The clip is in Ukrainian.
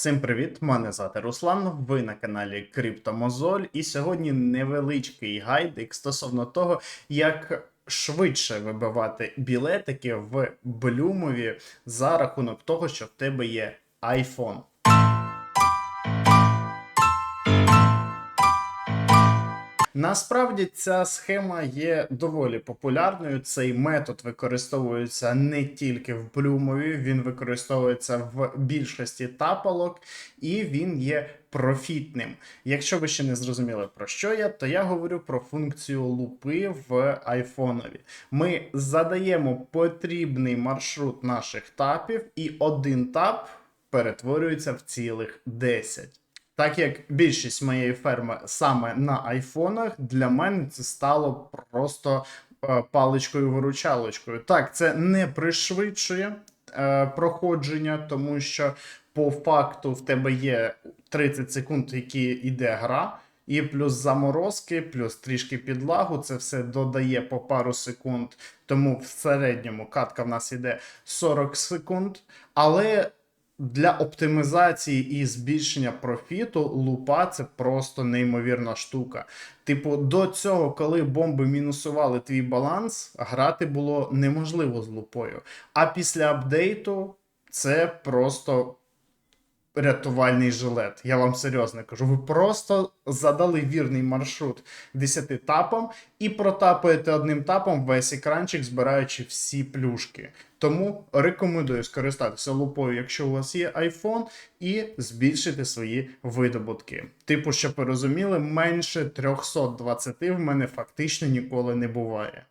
Всім привіт! Мене звати Руслан. Ви на каналі Криптомозоль. І сьогодні невеличкий гайдик стосовно того, як швидше вибивати білетики в блюмові за рахунок того, що в тебе є iPhone. Насправді ця схема є доволі популярною. Цей метод використовується не тільки в блюмові, він використовується в більшості тапалок, і він є профітним. Якщо ви ще не зрозуміли про що я, то я говорю про функцію лупи в айфонові. Ми задаємо потрібний маршрут наших тапів, і один тап перетворюється в цілих 10. Так як більшість моєї ферми саме на айфонах, для мене це стало просто е, паличкою-виручалочкою. Так, це не пришвидшує е, проходження, тому що по факту в тебе є 30 секунд, які йде гра. І плюс заморозки, плюс трішки підлагу, це все додає по пару секунд. Тому в середньому катка в нас йде 40 секунд. Але для оптимізації і збільшення профіту лупа це просто неймовірна штука. Типу, до цього, коли бомби мінусували твій баланс, грати було неможливо з лупою. А після апдейту це просто рятувальний жилет. Я вам серйозно кажу. Ви просто задали вірний маршрут 10 тапам і протапаєте одним тапом весь екранчик, збираючи всі плюшки. Тому рекомендую скористатися лупою, якщо у вас є iPhone, і збільшити свої видобутки. Типу, щоб ви розуміли, менше 320 в мене фактично ніколи не буває.